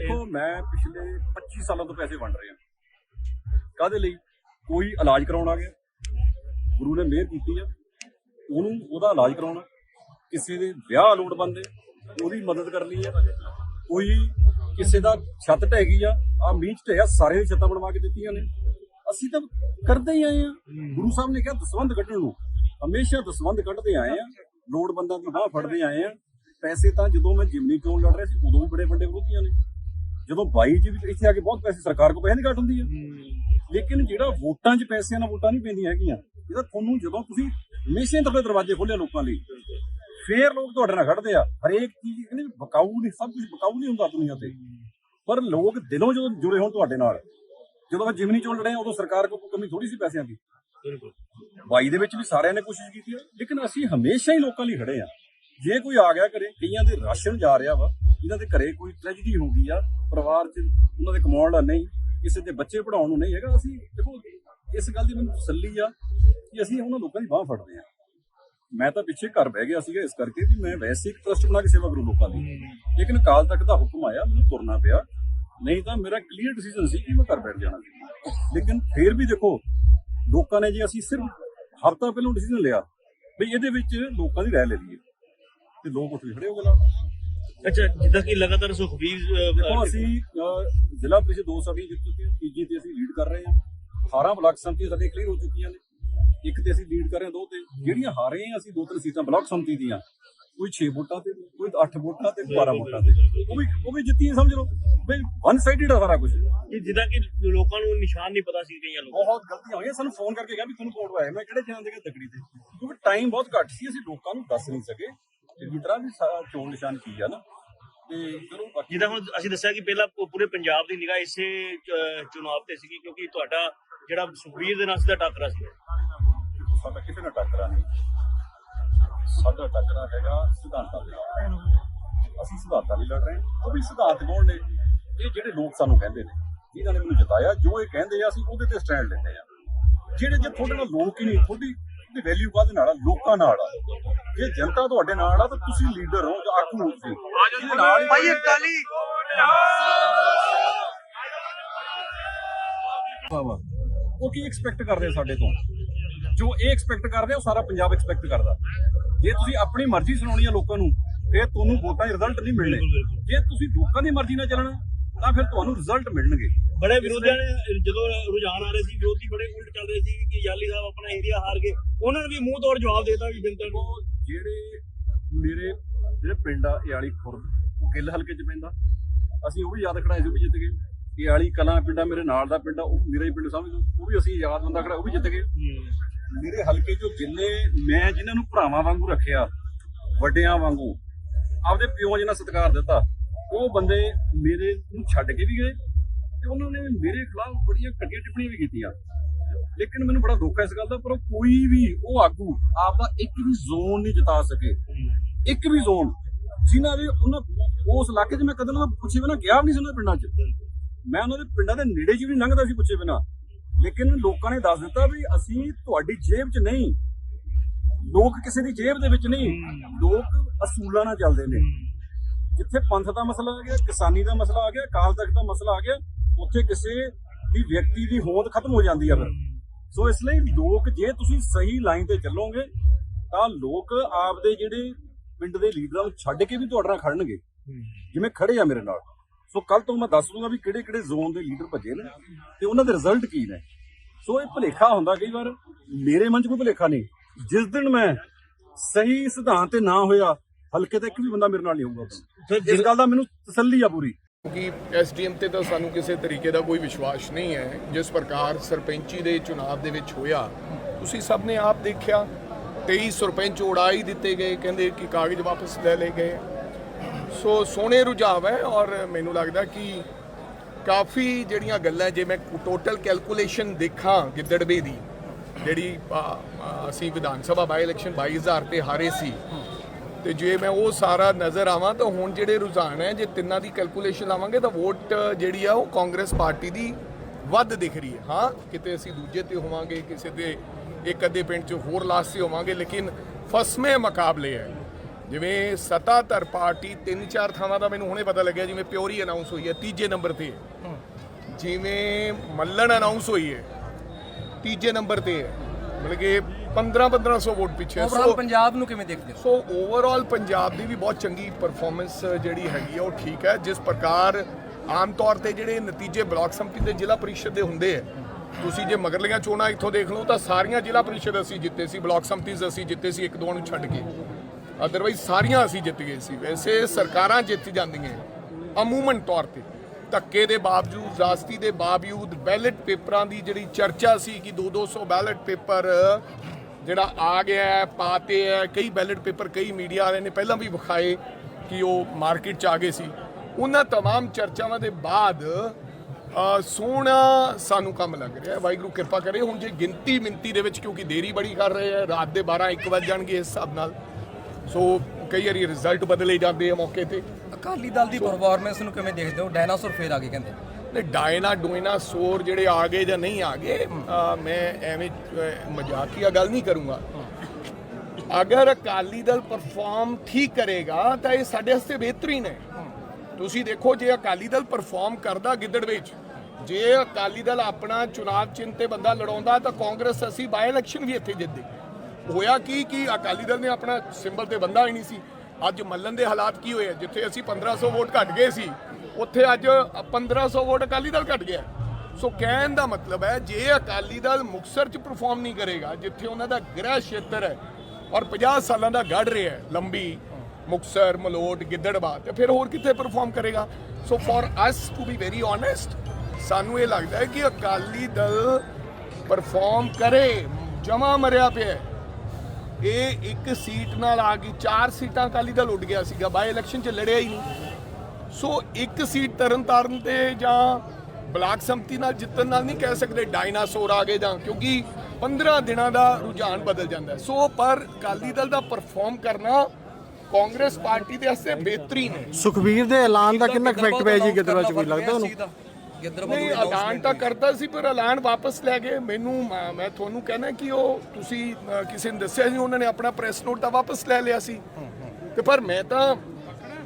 ਦੇਖੋ ਮੈਂ ਪਿਛਲੇ 25 ਸਾਲਾਂ ਤੋਂ ਪੈਸੇ ਵੰਡ ਰਿਹਾ। ਕਾਦੇ ਲਈ? ਕੋਈ ਇਲਾਜ ਕਰਾਉਣ ਆ ਗਿਆ। ਗੁਰੂ ਨੇ ਮਿਹਰ ਕੀਤੀ ਆ। ਉਹਨੂੰ ਉਹਦਾ ਇਲਾਜ ਕਰਾਉਣਾ। ਕਿਸੇ ਦੇ ਵਿਆਹ ਲੋੜ ਬੰਦੇ ਉਹਦੀ ਮਦਦ ਕਰਨੀ ਆ। ਕੋਈ ਕਿਸੇ ਦਾ ਛੱਤ ਢਹਿ ਗਈ ਆ। ਆ ਮੀਂਹ ਢਹਿਆ ਸਾਰੇ ਦੀ ਛੱਤਾਂ ਬਣਵਾ ਕੇ ਦਿੱਤੀਆਂ ਨੇ। ਅਸੀਂ ਤਾਂ ਕਰਦੇ ਹੀ ਆਏ ਆ। ਗੁਰੂ ਸਾਹਿਬ ਨੇ ਕਿਹਾ ਦਸਵੰਧ ਕੱਢਣ ਨੂੰ। ਹਮੇਸ਼ਾ ਦਸਵੰਧ ਕੱਢਦੇ ਆਏ ਆ। ਲੋੜਵੰਦਾਂ ਦੀ ਬਾਹ ਫੜਦੇ ਆਏ ਆ। ਪੈਸੇ ਤਾਂ ਜਦੋਂ ਮੈਂ ਜਿਮਨੀ ਚੋਣ ਲੜ ਰਿਹਾ ਸੀ ਉਦੋਂ ਵੀ ਬੜੇ ਵੱਡੇ ਵਿਰੋਧੀਆਂ ਨੇ। ਜਦੋਂ 22 ਚ ਵੀ ਇੱਥੇ ਆ ਕੇ ਬਹੁਤ ਪੈਸੇ ਸਰਕਾਰ ਕੋਲ ਪੈਸੇ ਨਹੀਂ ਘੱਟ ਹੁੰਦੀ ਆ। ਲੇਕਿਨ ਜਿਹੜਾ ਵੋਟਾਂ 'ਚ ਪੈਸਿਆਂ ਨਾਲ ਵੋਟਾਂ ਨਹੀਂ ਪੈਂਦੀਆਂ ਹੈਗੀਆਂ ਇਹਦਾ ਤੁਹਾਨੂੰ ਜਦੋਂ ਤੁਸੀਂ ਹਮੇਸ਼ਾ ਹੀ ਤੁਹਾਡੇ ਦਰਵਾਜ਼ੇ ਖੋਲ੍ਹੇ ਲੋਕਾਂ ਲਈ ਫੇਰ ਲੋਕ ਤੁਹਾਡੇ ਨਾਲ ਖੜਦੇ ਆ। ਹਰੇਕ ਚੀਜ਼ ਕਹਿੰਦੇ ਬਕਾਊ ਨਹੀਂ ਸਭ ਕੁਝ ਬਕਾਊ ਨਹੀਂ ਹੁੰਦਾ ਦੁਨੀਆ ਤੇ। ਪਰ ਲੋਕ ਦਿਲੋਂ ਜਦੋਂ ਜੁੜੇ ਹੋਣ ਤੁਹਾਡੇ ਨਾਲ ਜਦੋਂ ਮੈਂ ਜਿਮਨੀ ਚੋਣ ਲੜਿਆ ਉਦੋਂ ਸਰਕਾਰ ਕੋਲ ਕਮੀ ਥੋੜੀ ਸੀ ਪੈਸਿਆਂ ਦੀ। ਬਿਲਕੁਲ। 22 ਦੇ ਵਿੱਚ ਵੀ ਸਾਰਿਆਂ ਨੇ ਕੋਸ਼ਿਸ਼ ਕੀਤੀ ਆ ਲੇਕਿਨ ਅਸੀਂ ਹਮੇਸ਼ਾ ਹੀ ਲੋਕਾਂ ਲਈ ਖੜੇ ਆ। ਜੇ ਕੋਈ ਆ ਗਿਆ ਘਰੇ ਕਈਆਂ ਦੇ ਰਾਸ਼ਨ ਜਾ ਰਿਹਾ ਵਾ ਇਹਨਾਂ ਦੇ ਘਰੇ ਕੋਈ ਟ੍ਰੈਜਡੀ ਹੋ ਗਈ ਆ ਪਰਿਵਾਰ 'ਚ ਉਹਨਾਂ ਦੇ ਕਮਾਉਣ ਵਾਲਾ ਨਹੀਂ, ਕਿਸੇ ਦੇ ਬੱਚੇ ਪੜਾਉਣ ਨੂੰ ਨਹੀਂ ਹੈਗਾ। ਅਸੀਂ ਦੇਖੋ, ਇਸ ਗੱਲ ਦੀ ਮੈਨੂੰ ਤਸੱਲੀ ਆ ਕਿ ਅਸੀਂ ਉਹਨਾਂ ਲੋਕਾਂ ਦੀ ਬਾਹ ਫੜਦੇ ਆ। ਮੈਂ ਤਾਂ ਪਿੱਛੇ ਘਰ ਬਹਿ ਗਿਆ ਸੀਗਾ ਇਸ ਕਰਕੇ ਵੀ ਮੈਂ ਵੈਸੇ ਇੱਕ ਟਰਸਟ ਬਣਾ ਕੇ ਸੇਵਾ ਕਰੂ ਲੋਕਾਂ ਦੀ। ਲੇਕਿਨ ਕਾਲ ਤੱਕ ਦਾ ਹੁਕਮ ਆਇਆ, ਮੈਨੂੰ ਤੁਰਨਾ ਪਿਆ। ਨਹੀਂ ਤਾਂ ਮੇਰਾ ਕਲੀਅਰ ਡਿਸੀਜਨ ਸੀ ਕਿ ਮੈਂ ਘਰ ਬੈਠ ਜਾਣਾ ਸੀ। ਲੇਕਿਨ ਫੇਰ ਵੀ ਦੇਖੋ, ਲੋਕਾਂ ਨੇ ਜੇ ਅਸੀਂ ਸਿਰਫ ਹਫ਼ਤਾ ਪਹਿਲਾਂ ਡਿਸੀਜਨ ਲਿਆ ਵੀ ਇਹਦੇ ਵਿੱਚ ਲੋਕਾਂ ਦੀ ਰਾਏ ਲੈ ਲਈਏ। ਤੇ ਲੋਕ ਉੱਠ ਕੇ ਖੜੇ ਹੋ ਗਏ ਅੱਛਾ ਜਿੱਦਾਂ ਕਿ ਲਗਾਤਾਰ ਸੁਖਬੀਰ ਦੇਖੋ ਅਸੀਂ ਅਹ, ਜ਼ਿਲ੍ਹਾ ਪ੍ਰੀਸ਼ਦ ਦੋ ਸਾਡੀ ਜਿੱਤ ਚੁੱਕੇ ਹਾਂ। ਤੀਜੀ ਤੇ ਅਸੀਂ ਲੀਡ ਕਰ ਰਹੇ ਹਾਂ। 18 ਬਲਾਕ ਸੰਮਤੀ ਸਾਡੇ ਕਲੀਅਰ ਹੋ ਚੁੱਕੀਆਂ ਨੇ। ਇੱਕ ਤੇ ਅਸੀਂ ਲੀਡ ਕਰ ਰਹੇ ਹਾਂ ਦੋ ਤੇ। ਜਿਹੜੀਆਂ ਹਾਰ ਹਾਂ ਅਸੀਂ ਦੋ ਤਿੰਨ ਸੀਟਾਂ ਬਲਾਕ ਸੰਮਤੀ ਦੀਆਂ। ਕੋਈ 6 ਵੋਟਾਂ ਤੇ ਕੋਈ 8 ਵੋਟਾਂ ਤੇ 12 ਵੋਟਾਂ ਤੇ। ਉਹ ਵੀ ਉਹ ਵੀ ਜਿੱਤੀ ਸਮਝ ਲਓ। ਬਈ ਵਨ ਸਾਈਡਡ ਆ ਸਾਰਾ ਕੁਝ ਕਿ ਜਿੱਦਾਂ ਕਿ ਲੋਕਾਂ ਨੂੰ ਨਿਸ਼ਾਨ ਨਹੀਂ ਪਤਾ ਸੀ ਕਈਆਂ ਲੋਕਾਂ ਬਹੁਤ ਗਲਤੀਆਂ ਹੋਈਆਂ। ਸਾਨੂੰ ਫੋਨ ਕਰਕੇ ਕਿਹਾ ਵੀ ਤੁਹਾਨੂੰ ਕੋਡ ਆਇਆ ਮੈਂ ਕਿਹੜੇ ਚੈਨਲ ਦੇ ਤਕੜੀ ਤੇ? ਕਿਉਂਕਿ ਟਾਈਮ ਬਹੁਤ ਘੱਟ ਸੀ ਅਸੀਂ ਲੋਕਾਂ ਨੂੰ ਦੱਸ ਨਹੀਂ ਸਕੇ। ਤਰ੍ਹਾਂ ਵੀ ਸਾ- ਚੋਣ ਨਿਸ਼ਾਨ ਕੀ ਆ ਨਾ ਤੇ ਚਲੋ ਬਾਕੀ ਜਿੱਦਾਂ ਹੁਣ ਅਸੀਂ ਦੱਸਿਆ ਕਿ ਪਹਿਲਾਂ ਪੂ- ਪੂਰੇ ਪੰਜਾਬ ਦੀ ਨਿਗਾਹ ਇਸੇ ਅਹ, ਚੁਣਾਵ ਤੇ ਸੀਗੀ ਕਿਉਂਕਿ ਤੁਹਾਡਾ ਜਿਹੜਾ ਸੁਖਬੀਰ ਦੇ ਨਾਲ ਸਿੱਧਾ ਟੱਕਰਾ ਸੀ। ਸਾਡਾ ਕਿਸੇ ਨਾਲ ਟੱਕਰਾ ਨਹੀਂ। ਸਾਡਾ ਟੱਕਰਾ ਹੈਗਾ ਸਿਧਾਂਤਾਂ ਦੇ ਨਾਲ। ਅਸੀਂ ਸਿਧਾਂਤਾਂ ਲਈ ਲੜ ਰਹੇ ਹਾਂ ਉਹ ਵੀ ਸਿਧਾਂਤ ਕੌਣ ਨੇ? ਇਹ ਜਿਹੜੇ ਲੋਕ ਸਾਨੂੰ ਕਹਿੰਦੇ ਨੇ ਜਿਨ੍ਹਾਂ ਨੇ ਮੈਨੂੰ ਜਿਤਾਇਆ ਜੋ ਇਹ ਕਹਿੰਦੇ ਆ ਅਸੀਂ ਉਹਦੇ ਤੇ ਸਟੈਂਡ ਲੈਂਦੇ ਆ। ਜਿਹੜੇ ਜੇ ਤੁਹਾਡੇ ਨਾਲ ਲੋਕ ਹੀ ਨਹੀਂ ਤੁਹਾਡੀ ਦੀ ਵੈਲਿਊ ਕਾਹਦੇ ਨਾਲ ਲੋਕਾਂ ਨਾਲ ਆ। ਜੇ ਜਨਤਾ ਤੁਹਾਡੇ ਨਾਲ ਆ ਤਾਂ ਤੁਸੀਂ ਲੀਡਰ ਹੋ ਜਾਂ ਆਗੂ ਹੋ ਤੁਸੀਂ। ਨਾਲ ਭਾਈ ਕਾਲੀ ਵਾ ਉਹ ਕੀ ਐਕਸਪੈਕਟ ਕਰਦੇ ਸਾਡੇ ਤੋਂ? ਜੋ ਇਹ ਐਕਸਪੈਕਟ ਕਰਦੇ ਉਹ ਸਾਰਾ ਪੰਜਾਬ ਐਕਸਪੈਕਟ ਕਰਦਾ। ਜੇ ਤੁਸੀਂ ਆਪਣੀ ਮਰਜ਼ੀ ਸੁਣਾਉਣੀ ਆ ਲੋਕਾਂ ਨੂੰ ਫਿਰ ਤੁਹਾਨੂੰ ਵੋਟਾਂ ਦੇ ਰਿਜ਼ਲਟ ਨਹੀਂ ਮਿਲਣੇ। ਜੇ ਤੁਸੀਂ ਲੋਕਾਂ ਦੀ ਮਰਜ਼ੀ ਨਾਲ ਚੱਲਣਾ ਤਾਂ ਫਿਰ ਤੁਹਾਨੂੰ ਰਿਜ਼ਲਟ ਮਿਲਣਗੇ। ਬੜੇ ਵਿਰੋਧੀਆਂ ਨੇ ਜਦੋਂ ਰੁਝਾਨ ਆ ਰਹੇ ਸੀ ਵਿਰੋਧੀ ਬੜੇ ਉਲਟ ਚੱਲ ਰਹੇ ਸੀ ਕਿ ਯਾਲੀ ਸਾਹਿਬ ਆਪਣਾ ਏਰੀਆ ਹਾਰ ਗਏ। ਉਹਨਾਂ ਨੇ ਵੀ ਮੂੰਹ ਤੋੜ ਜਵਾਬ ਦੇਤਾ ਵੀ ਬਿੰਦਰ ਨੂੰ। ਜਿਹੜੇ ਮੇਰੇ, ਜਿਹੜੇ ਪਿੰਡ ਆ ਇਆਲੀ ਖੁਰਦ, ਉਹ ਗਿੱਲ ਹਲਕੇ ਚ ਪੈਂਦਾ। ਅਸੀਂ ਉਹ ਵੀ ਯਾਦ ਖੜਾਏ ਸੀ ਉਹ ਵੀ ਜਿੱਤ ਗਏ। ਇਆਲੀ ਕਲਾਂ ਪਿੰਡਾ ਮੇਰੇ ਨਾਲ ਦਾ ਪਿੰਡ ਆ, ਉਹ ਮੇਰਾ ਪਿੰਡ ਸਮਝ। ਉਹ ਵੀ ਅਸੀਂ ਯਾਦ ਬੰਦਾ ਖੜਾ, ਉਹ ਵੀ ਜਿੱਤ ਗਏ। ਮੇਰੇ ਹਲਕੇ ਚੋਂ ਜਿੰਨੇ, ਮੈਂ ਜਿਨ੍ਹਾਂ ਨੂੰ ਭਰਾਵਾਂ ਵਾਂਗੂ ਰੱਖਿਆ, ਵੱਡਿਆਂ ਵਾਂਗੂ, ਆਪਦੇ ਪਿਓ ਜਿੰਨਾ ਸਤਿਕਾਰ ਦਿੱਤਾ, ਉਹ ਬੰਦੇ ਮੇਰੇ ਨੂੰ ਛੱਡ ਕੇ ਵੀ ਗਏ ਤੇ ਉਹਨਾਂ ਨੇ ਮੇਰੇ ਖਿਲਾਫ ਬੜੀਆਂ ਘਟੀਆਂ ਟਿੱਪਣੀਆਂ ਵੀ ਕੀਤੀਆਂ। ਲੇਕਿਨ ਮੈਨੂੰ ਬੜਾ ਦੁੱਖ ਹੈ ਇਸ ਗੱਲ ਦਾ, ਪਰ ਉਹ ਕੋਈ ਵੀ, ਉਹ ਆਗੂ ਆਪਦਾ ਇੱਕ ਵੀ ਜ਼ੋਨ ਨਹੀਂ ਜਿਤਾ ਸਕੇ। ਇੱਕ ਵੀ ਜ਼ੋਨ ਜਿਨ੍ਹਾਂ ਦੇ ਉਹਨਾਂ ਉਸ ਇਲਾਕੇ 'ਚ ਮੈਂ ਕਦੇ ਉਹਨਾਂ ਪੁੱਛੇ ਬਿਨਾ ਗਿਆ ਨਹੀਂ ਸੀ ਉਹਨਾਂ ਦੇ ਪਿੰਡਾਂ 'ਚ। ਮੈਂ ਉਹਨਾਂ ਦੇ ਪਿੰਡਾਂ ਦੇ ਨੇੜੇ 'ਚ ਵੀ ਲੰਘਦਾ ਸੀ ਪੁੱਛੇ ਬਿਨਾ। ਲੇਕਿਨ ਲੋਕਾਂ ਨੇ ਦੱਸ ਦਿੱਤਾ ਵੀ ਅਸੀਂ ਤੁਹਾਡੀ ਜੇਬ 'ਚ ਨਹੀਂ। ਲੋਕ ਕਿਸੇ ਦੀ ਜੇਬ ਦੇ ਵਿੱਚ ਨਹੀਂ। ਲੋਕ ਅਸੂਲਾਂ ਨਾਲ ਚੱਲਦੇ ਨੇ। ਜਿੱਥੇ ਪੰਥ ਦਾ ਮਸਲਾ ਆ ਗਿਆ, ਕਿਸਾਨੀ ਦਾ ਮਸਲਾ ਆ ਗਿਆ, ਅਕਾਲ ਤਖ਼ਤ ਦਾ ਮਸਲਾ ਆ ਗਿਆ, ਉੱਥੇ ਕਿਸੇ ਦੀ ਵਿਅਕਤੀ ਦੀ ਹੋਂਦ ਖਤਮ ਹੋ ਜਾਂਦੀ ਆ ਫਿਰ। ਸੋ ਇਸ ਲਈ ਲੋਕ ਜੇ ਤੁਸੀਂ ਸਹੀ ਲਾਈਨ ਤੇ ਚੱਲੋਗੇ ਤਾਂ ਲੋਕ ਆਪਦੇ ਜਿਹੜੇ ਪਿੰਡ ਦੇ ਲੀਡਰਾਂ ਨੂੰ ਛੱਡ ਕੇ ਵੀ ਤੁਹਾਡੇ ਨਾਲ ਖੜਨਗੇ। ਜਿਵੇਂ ਖੜੇ ਆ ਮੇਰੇ ਨਾਲ। ਸੋ ਕੱਲ ਤੋਂ ਮੈਂ ਦੱਸ ਦੂੰਗਾ ਵੀ ਕਿਹੜੇ ਕਿਹੜੇ ਜ਼ੋਨ ਦੇ ਲੀਡਰ ਭੱਜੇ ਨੇ ਤੇ ਉਹਨਾਂ ਦੇ ਰਿਜ਼ਲਟ ਕੀ ਨੇ। ਸੋ ਇਹ ਭੁਲੇਖਾ ਹੁੰਦਾ ਕਈ ਵਾਰ। ਮੇਰੇ ਮਨ 'ਚ ਕੋਈ ਭੁਲੇਖਾ ਨਹੀਂ। ਜਿਸ ਦਿਨ ਮੈਂ ਸਹੀ ਸਿਧਾਂਤ ਤੇ ਨਾ ਹੋਇਆ ਹਲਕੇ ਤੇ ਇੱਕ ਵੀ ਬੰਦਾ ਮੇਰੇ ਨਾਲ ਨਹੀਂ ਹੋਊਗਾ। ਇਸ ਗੱਲ ਦਾ ਮੈਨੂੰ ਤਸੱਲੀ ਆ ਪੂਰੀ। ਕਿ ਐਸਡੀਐਮ ਤੇ ਤਾਂ ਸਾਨੂੰ ਕਿਸੇ ਤਰੀਕੇ ਦਾ ਕੋਈ ਵਿਸ਼ਵਾਸ ਨਹੀਂ ਹੈ। ਜਿਸ ਪ੍ਰਕਾਰ ਸਰਪੰਚੀ ਦੇ ਚੁਣਾਵ ਦੇ ਵਿੱਚ ਹੋਇਆ, ਤੁਸੀਂ ਸਭ ਨੇ ਆਪ ਦੇਖਿਆ 23 ਸਰਪੰਚ ਉਡਾ ਹੀ ਦਿੱਤੇ ਗਏ, ਕਹਿੰਦੇ ਕਿ ਕਾਗਜ਼ ਵਾਪਸ ਲੈ ਲਏ ਗਏ। ਸੋ ਸੋਹਣੇ ਰੁਝਾਵ ਹੈ ਔਰ ਮੈਨੂੰ ਲੱਗਦਾ ਕਿ ਕਾਫੀ ਜਿਹੜੀਆਂ ਗੱਲਾਂ, ਜੇ ਮੈਂ ਟੋਟਲ ਕੈਲਕੂਲੇਸ਼ਨ ਦੇਖਾਂ ਗਿੱਦੜਵੇ ਦੀ, ਜਿਹੜੀ ਅਸੀਂ ਵਿਧਾਨ ਸਭਾ ਬਾਈ ਇਲੈਕਸ਼ਨ 22000 ਤੇ ਹਾਰੇ ਸੀ ਤੇ ਜੇ ਮੈਂ ਉਹ ਸਾਰਾ ਨਜ਼ਰ ਆਵਾਂ ਤਾਂ ਹੁਣ ਜਿਹੜੇ ਰੁਝਾਨ ਹੈ ਜੇ ਤਿੰਨਾਂ ਦੀ ਕੈਲਕੂਲੇਸ਼ਨ ਲਾਵਾਂਗੇ ਤਾਂ ਵੋਟ ਜਿਹੜੀ ਆ ਉਹ ਕਾਂਗਰਸ ਪਾਰਟੀ ਦੀ ਵੱਧ ਦਿਖ ਰਹੀ ਹੈ। ਹਾਂ ਕਿਤੇ ਅਸੀਂ ਦੂਜੇ ਤੇ ਹੋਵਾਂਗੇ ਕਿਸੇ ਦੇ ਇੱਕ ਅੱਧੇ ਪਿੰਡ 'ਚ ਹੋਰ ਲਾਸਟ ਤੇ ਹੋਵਾਂਗੇ ਲੇਕਿਨ ਫਸਵੇਂ ਮੁਕਾਬਲੇ ਹੈ। ਜਿਵੇਂ ਸੱਤਾਧਰ ਪਾਰਟੀ ਤਿੰਨ ਚਾਰ ਥਾਵਾਂ ਦਾ ਮੈਨੂੰ ਹੁਣੇ ਪਤਾ ਲੱਗਿਆ ਜਿਵੇਂ ਪਿਓਰੀ ਅਨਾਉਂਸ ਹੋਈ ਹੈ ਤੀਜੇ ਨੰਬਰ ਤੇ ਜਿਵੇਂ ਮੱਲਣ ਅਨਾਉਂਸ ਹੋਈ ਹੈ ਤੀਜੇ ਨੰਬਰ ਤੇ ਹੈ। ਮਤਲਬ ਕਿ 15 1500 ਵੋਟ ਪਿੱਛੇ। ਓਵਰਆਲ ਸੋ ਪੰਜਾਬ ਨੂੰ ਕਿਵੇਂ ਦੇਖਦੇ ਹੋ? ਸੋ ਓਵਰਆਲ ਪੰਜਾਬ ਦੀ ਵੀ ਬਹੁਤ ਚੰਗੀ ਪਰਫਾਰਮੈਂਸ ਜਿਹੜੀ ਹੈਗੀ ਆ ਉਹ ਠੀਕ ਹੈ। ਜਿਸ ਪ੍ਰਕਾਰ ਆਮ ਤੌਰ ਤੇ ਜਿਹੜੇ ਨਤੀਜੇ ਬਲਾਕ ਸੰਮਤੀ ਦੇ ਜ਼ਿਲ੍ਹਾ ਪਰਿਸ਼ਦ ਦੇ ਹੁੰਦੇ ਆ ਤੁਸੀਂ ਜੇ ਮਗਰਲੀਆਂ ਚੋਣਾਂ ਇੱਥੋਂ ਦੇਖ ਲਓ ਤਾਂ ਸਾਰੀਆਂ ਜ਼ਿਲ੍ਹਾ ਪਰਿਸ਼ਦ ਅਸੀਂ ਜਿੱਤੇ ਸੀ ਬਲਾਕ ਸੰਮਤੀਜ਼ ਅਸੀਂ ਜਿੱਤੇ ਸੀ ਇੱਕ ਦੋ ਨੂੰ ਛੱਡ ਕੇ। ਅਦਰਵਾਈਜ਼ ਸਾਰੀਆਂ ਅਸੀਂ ਜਿੱਤ ਗਏ ਸੀ। ਵੈਸੇ ਸਰਕਾਰਾਂ ਜਿੱਤ ਜਾਂਦੀਆਂ ਅਮੂਮਨ ਤੌਰ ਤੇ। ਧੱਕੇ ਦੇ ਬਾਵਜੂਦ ਰਾਸਤੀ ਦੇ ਬਾਵਜੂਦ ਬੈਲਟ ਪੇਪਰਾਂ ਦੀ ਜਿਹੜੀ ਚਰਚਾ ਸੀ ਕਿ 2-200 ਬੈਲਟ ਪੇਪਰ ਜਿਹੜਾ ਆ ਗਿਆ ਹੈ ਪਾਤੇ ਹੈ ਕਈ ਬੈਲਟ ਪੇਪਰ ਕਈ ਮੀਡੀਆ ਵਾਲਿਆਂ ਨੇ ਪਹਿਲਾਂ ਵੀ ਵਿਖਾਏ ਕਿ ਉਹ ਮਾਰਕੀਟ 'ਚ ਆ ਗਏ ਸੀ ਉਹਨਾਂ तमाम ਚਰਚਾਵਾਂ ਦੇ ਬਾਅਦ ਅ, ਸੋਹਣਾ ਸਾਨੂੰ ਕੰਮ ਲੱਗ ਰਿਹਾ ਹੈ। ਵਾਹਿਗੁਰੂ ਕਿਰਪਾ ਕਰੇ ਹੁਣ ਜੇ ਗਿਣਤੀ ਮਿੰਤੀ ਦੇ ਵਿੱਚ ਕਿਉਂਕਿ ਦੇਰੀ ਬੜੀ ਕਰ ਰਹੇ ਆ ਰਾਤ ਦੇ 12 1 ਵਜ ਜਾਣਗੇ ਇਸ ਹਿਸਾਬ ਨਾਲ ਸੋ ਕਈ ਵਾਰੀ ਰਿਜ਼ਲਟ ਬਦਲੇ ਜਾਂਦੇ ਆ ਮੌਕੇ ਤੇ ਅਕਾਲੀ ਦਲ ਦੀ ਪਰਫਾਰਮੈਂਸ ਨੂੰ ਕਿਵੇਂ ਦੇਖਦੇ ਹੋ ਡਾਇਨਾਸੌਰ ਫੇਰ ਆ ਗਏ ਕਹਿੰਦੇ ਨੇ ਡਾਇਨਾ ਡੋਇਨਾ ਸੋਰ ਜਿਹੜੇ ਆ ਗਏ ਜਾਂ ਨਹੀਂ ਆ ਗਏ ਮੈਂ ਐਵੇਂ ਅ, ਮਜ਼ਾਕੀਆ ਗੱਲ ਨਹੀਂ ਕਰੂੰਗਾ। ਅਗਰ ਅਕਾਲੀ ਦਲ ਪਰਫਾਰਮ ਠੀਕ ਕਰੇਗਾ ਤਾਂ ਇਹ ਸਾਡੇ ਵਾਸਤੇ ਬਿਹਤਰੀਨ ਹੈ। ਤੁਸੀਂ ਦੇਖੋ ਜੇ ਅਕਾਲੀ ਦਲ ਪਰਫਾਰਮ ਕਰਦਾ ਗਿੱਦੜ ਵਿੱਚ ਜੇ ਅਕਾਲੀ ਦਲ ਆਪਣਾ ਚੁਣਾਵ ਚਿੰਨ੍ਹ ਤੇ ਬੰਦਾ ਲੜਾਉਂਦਾ ਤਾਂ ਕਾਂਗਰਸ ਅਸੀਂ ਬਾਈ ਇਲੈਕਸ਼ਨ ਵੀ ਇੱਥੇ ਜਿੱਤਦੇ। ਹੋਇਆ ਕੀ ਕਿ ਅਕਾਲੀ ਦਲ ਨੇ ਆਪਣਾ ਸਿੰਬਲ ਤੇ ਬੰਦਾ ਹੀ ਨਹੀਂ ਸੀ? ਅੱਜ ਮੱਲਨ ਦੇ ਹਾਲਾਤ ਕੀ ਹੋਏ ਜਿੱਥੇ ਅਸੀਂ 1500 ਵੋਟ ਘਟ ਗਏ ਸੀ ਉੱਥੇ ਅੱਜ 1500 ਵੋਟ ਅਕਾਲੀ ਦਲ ਘਟ ਗਿਆ। ਸੋ ਕਹਿਣ ਦਾ ਮਤਲਬ ਹੈ, ਜੇ ਅਕਾਲੀ ਦਲ ਮੁਕਸਰ ਚ ਪਰਫਾਰਮ ਨਹੀਂ ਕਰੇਗਾ, ਜਿੱਥੇ ਉਹਨਾਂ ਦਾ ਗ੍ਰਹਿ ਖੇਤਰ ਹੈ ਔਰ 50 ਸਾਲਾਂ ਦਾ ਗੜ ਰਿਹਾ ਹੈ, ਲੰਬੀ ਮੁਕਸਰ ਮਲੋਟ, ਗਿੱਦੜਵਾ, ਤੇ ਫਿਰ ਹੋਰ ਕਿੱਥੇ ਪਰਫਾਰਮ ਕਰੇਗਾ? So for us to be very honest ਸਾਨੂੰ ਇਹ ਲੱਗਦਾ ਹੈ ਕਿ ਅਕਾਲੀ ਦਲ ਪਰਫਾਰਮ ਕਰੇ, ਜਮਾ ਮਰਿਆ ਪਿਆ ਇਹ ਇੱਕ ਸੀਟ ਨਾਲ ਆ ਗਈ, ਚਾਰ ਸੀਟਾਂ ਅਕਾਲੀ ਦਲ ਉੱਡ ਗਿਆ ਸੀਗਾ ਬਾਈ ਇਲੈਕਸ਼ਨ 'ਚ ਲੜਿਆ ਹੀ ਨਹੀਂ। ਸੋ ਇੱਕ ਸੀਟ ਤਰਨਤਾਰਨ ਤੇ ਜਾਂ ਬਲਾਕ ਸੰਮਤੀ ਨਾਲ ਜਿੱਤਣ ਨਾਲ ਨਹੀਂ ਕਹਿ ਸਕਦੇ ਡਾਇਨਾਸੌਰ ਆ ਗਏ ਜਾਂ ਕਿਉਂਕਿ 15 ਦਿਨਾਂ ਦਾ ਰੁਝਾਨ ਬਦਲ ਜਾਂਦਾ। ਸੋ ਪਰ ਅਕਾਲੀ ਦਲ ਦਾ ਪਰਫਾਰਮ ਕਰਨਾ ਕਾਂਗਰਸ ਪਾਰਟੀ ਦੇ ਵਾਸਤੇ ਬਿਹਤਰੀਨ ਹੈ। ਸੁਖਬੀਰ ਦੇ ਐਲਾਨ ਦਾ ਕਿੰਨਾ ਇਫੈਕਟ ਪਿਆ ਜੀ ਗਿੱਦੜਵਾ ਚ ਕੋਈ ਲੱਗਦਾ ਉਹਨੂੰ? ਨਹੀਂ ਐਲਾਨ ਤਾਂ ਕਰਦਾ ਸੀ ਪਰ ਐਲਾਨ ਵਾਪਸ ਲੈ ਗਏ। ਮੈਨੂੰ ਮੈਂ ਤੁਹਾਨੂੰ ਕਹਿਣਾ ਕਿ ਉਹ ਤੁਸੀਂ ਕਿਸੇ ਨੇ ਦੱਸਿਆ ਨਹੀਂ ਉਹਨਾਂ ਨੇ ਆਪਣਾ ਪ੍ਰੈਸ ਨੋਟ ਤਾਂ ਵਾਪਸ ਲੈ ਲਿਆ ਸੀ। ਤੇ ਪਰ ਮੈਂ ਤਾਂ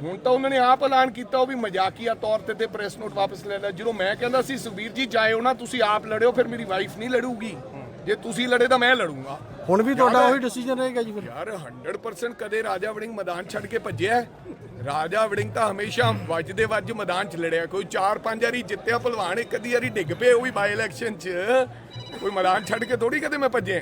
ਹੁਣ ਤਾਂ ਉਹਨਾਂ ਨੇ ਆਪ ਐਲਾਨ ਕੀਤਾ ਉਹ ਵੀ ਮਜ਼ਾਕੀਆ ਤੌਰ ਤੇ ਤੇ ਪ੍ਰੈਸ ਨੋਟ ਵਾਪਸ ਲੈ ਲਿਆ। ਜਦੋਂ ਮੈਂ ਕਹਿੰਦਾ ਸੀ ਸੁਖਬੀਰ ਜੀ ਜਾਇਓ ਨਾ ਤੁਸੀਂ ਆਪ ਲੜਿਓ ਫਿਰ ਮੇਰੀ ਵਾਈਫ ਨਹੀਂ ਲੜੂਗੀ। ਜੇ ਤੁਸੀਂ ਲੜੇ ਤਾਂ ਮੈਂ ਲੜੂੰਗਾ। ਹੁਣ ਵੀ ਤੁਹਾਡਾ ਉਹੀ ਡਿਸੀਜਨ ਰਹੇਗਾ ਜੀ ਫਿਰ। ਯਾਰ 100% ਕਦੇ ਰਾਜਾ ਵੜਿੰਗ ਮੈਦਾਨ ਛੱਡ ਕੇ ਭੱਜਿਆ? ਰਾਜਾ ਵੜਿੰਗ ਤਾਂ ਹਮੇਸ਼ਾ ਵੱਜਦੇ ਵੱਜ ਮੈਦਾਨ 'ਚ ਲੜਿਆ। ਕੋਈ 4-5 ਵਾਰੀ ਜਿੱਤਿਆ ਭਲਵਾਨ ਇੱਕ ਅੱਧੀ ਵਾਰੀ ਡਿੱਗ ਪਏ ਉਹ ਵੀ ਬਾਈ ਇਲੈਕਸ਼ਨ 'ਚ। ਕੋਈ ਮੈਦਾਨ ਛੱਡ ਕੇ ਥੋੜੀ ਕਦੇ ਮੈਂ ਭੱਜਿਆ?